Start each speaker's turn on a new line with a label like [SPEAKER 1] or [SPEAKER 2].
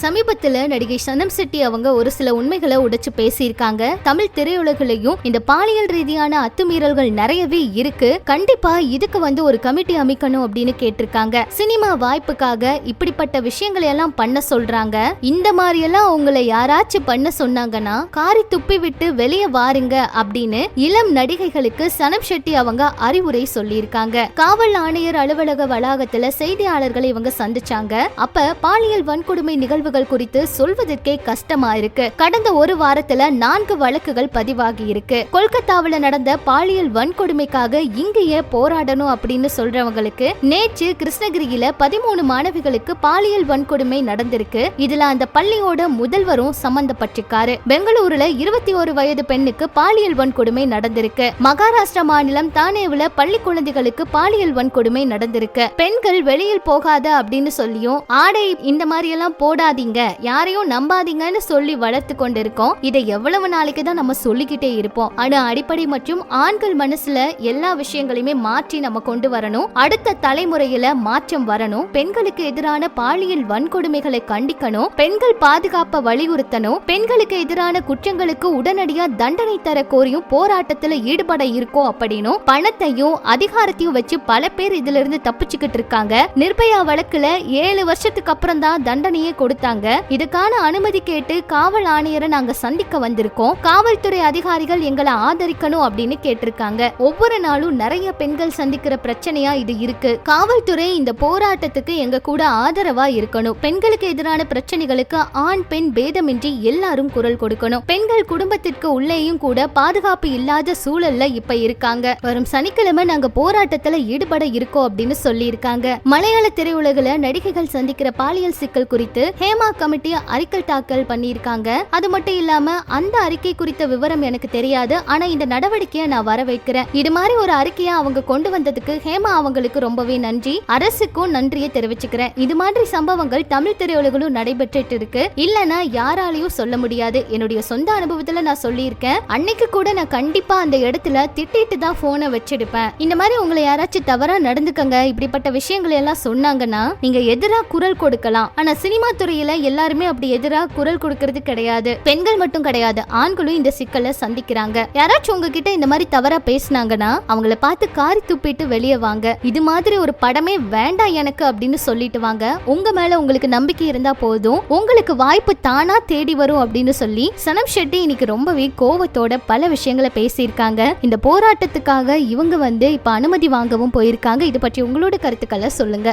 [SPEAKER 1] சமீபத்துல நடிகை சனம் செட்டி அவங்க ஒரு சில உண்மைகளை உடைச்சு பேசியிருக்காங்க. தமிழ் திரையுலகிலையும் இந்த பாலியல் ரீதியான அத்துமீறல்கள் நிறையவே இருக்கு. கண்டிப்பா இதுக்கு வந்து ஒரு கமிட்டி அமைக்கணும் அப்படின்னு கேட்டிருக்காங்க. சினிமா வாய்ப்புக்காக இப்படிப்பட்ட விஷயங்களை எல்லாம் பண்ண சொல்றாங்க. இந்த மாதிரி எல்லாம் உங்களை யாராச்சும் பண்ண சொன்னாங்கன்னா காரி துப்பி விட்டு வெளியே வாருங்க அப்படின்னு இளம் நடிகைகளுக்கு சனம் ஷெட்டி அவங்க அறிவுரை சொல்லியிருக்காங்க. காவல் ஆணையர் அலுவலக வளாகத்துல செய்தியாளர்களை இவங்க சந்திச்சாங்க. அப்ப பாலியல் வன்கொடுமை நிகழ்வுகள் குறித்து சொல்வதற்கே கஷ்டமா இருக்கு கடந்த ஒரு வாரத்துல நான்கு வழக்குகள் பதிவாகி இருக்கு கொல்கத்தாவில நடந்த பாலியல் வன்கொடுமைக்காக இங்கேயே போராடணும் அப்படின்னு சொல்றவங்களுக்கு நேற்று கிருஷ்ணகிரியில பதிமூணு மாணவிகளுக்கு பாலியல் வன்கொடுமை நடந்திருக்கு. இதுல அந்த பள்ளியோட முதல்வரும் சம்பந்தப்பட்டிருக்காரு. பெங்களூருல இருபத்தி ஒரு வயது பெண்ணுக்கு பாலியல் வன்கொடுமை நடந்திருக்கு. மகாராஷ்டிரா மாநிலம் தானேவுல பள்ளி குழந்தைகளுக்கு பாலியல் வன்கொடுமை நடந்திருக்கு. பெண்கள் வெளியில் போகாத அப்படின்னு சொல்லியும் ஆடை இந்த மாதிரி எல்லாம் நம்பாதீங்க. யாரையும் நம்பாதீங்கன்னு சொல்லி வளர்த்து கொண்டிருக்கோம். இதை எவ்வளவு நாளைக்கு தான் நம்ம சொல்லிக்கிட்டே இருப்போம். ஆனா அடிப்படை மற்றும் ஆண்கள் மனசுல எல்லா விஷயங்களையுமே மாற்றி நம்ம கொண்டு வரணும். அடுத்த தலைமுறையில மாற்றம் வரணும். பெண்களுக்கு எதிரான பாலியல் வன்கொடுமைகளை கண்டிக்கணும். பெண்கள் பாதுகாப்பை வலியுறுத்தணும். பெண்களுக்கு எதிரான குற்றங்களுக்கு உடனடியா தண்டனை தர கோரியும் போராட்டத்துல ஈடுபட இருக்கோம் அப்படின்னும் பணத்தையும் அதிகாரத்தையும் வச்சு பல பேர் இதுல இருந்து தப்பிச்சுக்கிட்டு இருக்காங்க. நிர்பயா வழக்குல ஏழு வருஷத்துக்கு அப்புறம் தான் தண்டனையே கொடுத்தாங்க. இதுக்கான அனுமதி கேட்டு காவல் ஆணையரை நாங்க சந்திக்க வந்திருக்கோம். காவல்துறை அதிகாரிகள் எங்களை ஆதரிக்கணும் அப்படின்னு கேட்டிருக்காங்க. ஒவ்வொரு நாளும் நிறைய பெண்கள் சந்திக்கிற பிரச்சனையா இது இருக்கு. காவல்துறை இந்த போராட்டத்துக்கு எங்க கூட ஆதரவா இருக்கணும். பெண்களுக்கு எதிரான பிரச்சனைகளுக்கு ஆண் பெண் பேதமின்றி எல்லாரும் குரல் கொடுக்கணும். பெண்கள் குடும்பத்திற்கு உள்ளேயும் கூட பாதுகாப்பு இல்லாத சூழல்ல இப்ப இருக்காங்க. வரும் சனிக்கிழமை நாங்க போராட்டத்துல ஈடுபட இருக்கோம் அப்படின்னு சொல்லி இருக்காங்க மலையாள திரையுலகில நடிகைகள் சந்திக்கிற பாலியல் சிக்கல் குறித்து ஹேமா கமிட்டி அறிக்கை தாக்கல் பண்ணியிருக்காங்க. அது மட்டும் இல்லாம அந்த அறிக்கை குறித்த விவரம் எனக்கு தெரியாது. ஆனா இந்த நடவடிக்கையை நான் வரவேற்கிறேன். இது மாதிரி ஒரு அறிக்கையை அவங்க கொண்டு வந்ததுக்கு ஹேமா அவங்களுக்கு ரொம்பவே நன்றி. அரசுக்கும் நன்றியை தெரிவிச்சுக்கிறேன். இது மாதிரி சம்பவங்கள் தமிழ் திரையுலகிலும் நடைபெற்றுட்டு இருக்கு. இல்லனா யாராலையும் சொல்ல முடியாது. என்னுடைய சொந்த அனுபவத்துல நான் சொல்லியிருக்கேன். அன்னைக்கு கூட நான் கண்டிப்பா அந்த இடத்துல திட்டிட்டு தான் போனை வச்சிருப்பேன். இந்த மாதிரி உங்களை யாராச்சும் தவறா நடந்துக்கங்க. இப்படிப்பட்ட விஷயங்களை எல்லாம் சொன்னாங்கன்னா நீங்க எதிரா குரல் கொடுக்கலாம். ஆனா சினிமா துறையில எல்லாருமே அப்படி எதிராக குரல் கொடுக்கறது கிடையாது. பெண்கள் மட்டும் கிடையாது. ஆண்களும் இந்த சிக்கலை சந்திக்கிறாங்க. யாராச்சும் உங்ககிட்ட இந்த மாதிரி தவறா பேசுனாங்கன்னா அவங்கள பார்த்து காரி துப்பிட்டு வெளியே வாங்க. இது மாதிரி ஒரு படமே வேண்டாம் எனக்கு அப்படின்னு சொல்லிட்டு வாங்க. உங்க மேல உங்களுக்கு நம்பிக்கை இருந்தா போதும். உங்களுக்கு வாய்ப்பு தானா தேடி வரும் அப்படின்னு சொல்லி சனம் ஷெட்டி இன்னைக்கு ரொம்பவே கோவத்தோட பல விஷயங்களை பேசியிருக்காங்க. இந்த போராட்டத்துக்காக இவங்க வந்து இப்ப அனுமதி வாங்கவும் போயிருக்காங்க. இது பற்றி உங்களோட கருத்துக்களை சொல்லுங்க.